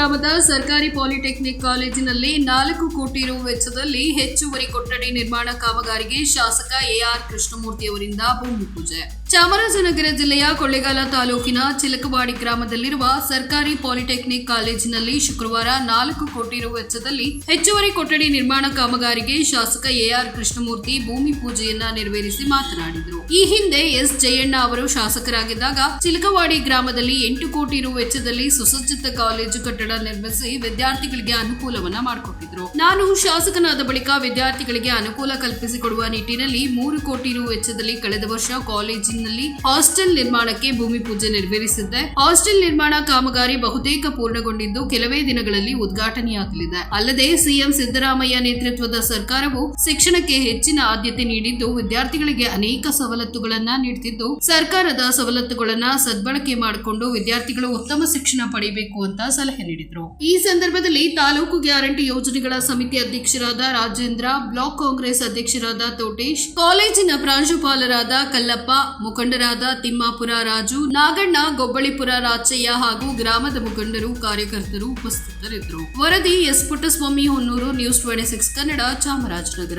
ಗ್ರಾಮದ ಸರ್ಕಾರಿ ಪಾಲಿಟೆಕ್ನಿಕ್ ಕಾಲೇಜಿನಲ್ಲಿ ನಾಲ್ಕು ಕೋಟಿ ರು ವೆಚ್ಚದಲ್ಲಿ ಹೆಚ್ಚುವರಿ ಕೊಠಡಿ ನಿರ್ಮಾಣ ಕಾಮಗಾರಿಗೆ ಶಾಸಕ ಎಆರ್ ಕೃಷ್ಣಮೂರ್ತಿ ಅವರಿಂದ ಭೂಮಿ ಪೂಜೆ. ಚಾಮರಾಜನಗರ ಜಿಲ್ಲೆಯ ಕೊಳ್ಳೇಗಾಲ ತಾಲೂಕಿನ ಚಿಲಕವಾಡಿ ಗ್ರಾಮದಲ್ಲಿರುವ ಸರ್ಕಾರಿ ಪಾಲಿಟೆಕ್ನಿಕ್ ಕಾಲೇಜಿನಲ್ಲಿ ಶುಕ್ರವಾರ ನಾಲ್ಕು ಕೋಟಿ ರು ವೆಚ್ಚದಲ್ಲಿ ಹೆಚ್ಚುವರಿ ಕೊಠಡಿ ನಿರ್ಮಾಣ ಕಾಮಗಾರಿಗೆ ಶಾಸಕ ಎಆರ್ ಕೃಷ್ಣಮೂರ್ತಿ ಭೂಮಿ ಪೂಜೆಯನ್ನ ನೆರವೇರಿಸಿ ಮಾತನಾಡಿದರು. ಈ ಹಿಂದೆ ಎಸ್ ಜಯಣ್ಣ ಅವರು ಶಾಸಕರಾಗಿದ್ದಾಗ ಚಿಲಕವಾಡಿ ಗ್ರಾಮದಲ್ಲಿ ಎಂಟು ಕೋಟಿ ರು ವೆಚ್ಚದಲ್ಲಿ ಸುಸಜ್ಜಿತ ಕಾಲೇಜು ಕಟ್ಟಡ ನಿರ್ಮಿಸಿ ವಿದ್ಯಾರ್ಥಿಗಳಿಗೆ ಅನುಕೂಲವನ್ನ ಮಾಡಿಕೊಟ್ಟಿದ್ರು. ನಾನು ಶಾಸಕನಾದ ಬಳಿಕ ವಿದ್ಯಾರ್ಥಿಗಳಿಗೆ ಅನುಕೂಲ ಕಲ್ಪಿಸಿಕೊಡುವ ನಿಟ್ಟಿನಲ್ಲಿ ಮೂರು ಕೋಟಿ ರು ವೆಚ್ಚದಲ್ಲಿ ಕಳೆದ ವರ್ಷ ಕಾಲೇಜಿನಲ್ಲಿ ಹಾಸ್ಟೆಲ್ ನಿರ್ಮಾಣಕ್ಕೆ ಭೂಮಿ ಪೂಜೆ ನೆರವೇರಿಸಿದ್ದೆ. ಹಾಸ್ಟೆಲ್ ನಿರ್ಮಾಣ ಕಾಮಗಾರಿ ಬಹುತೇಕ ಪೂರ್ಣಗೊಂಡಿದ್ದು ಕೆಲವೇ ದಿನಗಳಲ್ಲಿ ಉದ್ಘಾಟನೆಯಾಗಲಿದೆ. ಅಲ್ಲದೆ ಸಿಎಂ ಸಿದ್ದರಾಮಯ್ಯ ನೇತೃತ್ವದ ಸರ್ಕಾರವು ಶಿಕ್ಷಣಕ್ಕೆ ಹೆಚ್ಚಿನ ಆದ್ಯತೆ ನೀಡಿದ್ದು, ವಿದ್ಯಾರ್ಥಿಗಳಿಗೆ ಅನೇಕ ಸವಲತ್ತುಗಳನ್ನ ನೀಡುತ್ತಿದ್ದು ಸರ್ಕಾರದ ಸವಲತ್ತುಗಳನ್ನ ಸದ್ಬಳಕೆ ಮಾಡಿಕೊಂಡು ವಿದ್ಯಾರ್ಥಿಗಳು ಉತ್ತಮ ಶಿಕ್ಷಣ ಪಡೆಯಬೇಕು ಅಂತ ಸಲಹೆ ನೀಡಿದ್ರು ಈ ಸಂದರ್ಭದಲ್ಲಿ ತಾಲೂಕು ಗ್ಯಾರಂಟಿ ಯೋಜನೆಗಳ ಸಮಿತಿ ಅಧ್ಯಕ್ಷರಾದ ರಾಜೇಂದ್ರ, ಬ್ಲಾಕ್ ಕಾಂಗ್ರೆಸ್ ಅಧ್ಯಕ್ಷರಾದ ತೋಟೇಶ್, ಕಾಲೇಜಿನ ಪ್ರಾಂಶುಪಾಲರಾದ ಕಲ್ಲಪ್ಪ, ಮುಖಂಡರಾದ ತಿಮ್ಮಾಪುರ ರಾಜು, ನಾಗಣ್ಣ, ಗೊಬ್ಬಳಿಪುರ ರಾಚಯ್ಯ ಹಾಗೂ ಗ್ರಾಮದ ಮುಖಂಡರು, ಕಾರ್ಯಕರ್ತರು ಉಪಸ್ಥಿತರಿದ್ದರು. ವರದಿ S Puttaswamy Honnur, news twenty six Kannada, Chamarajanagar.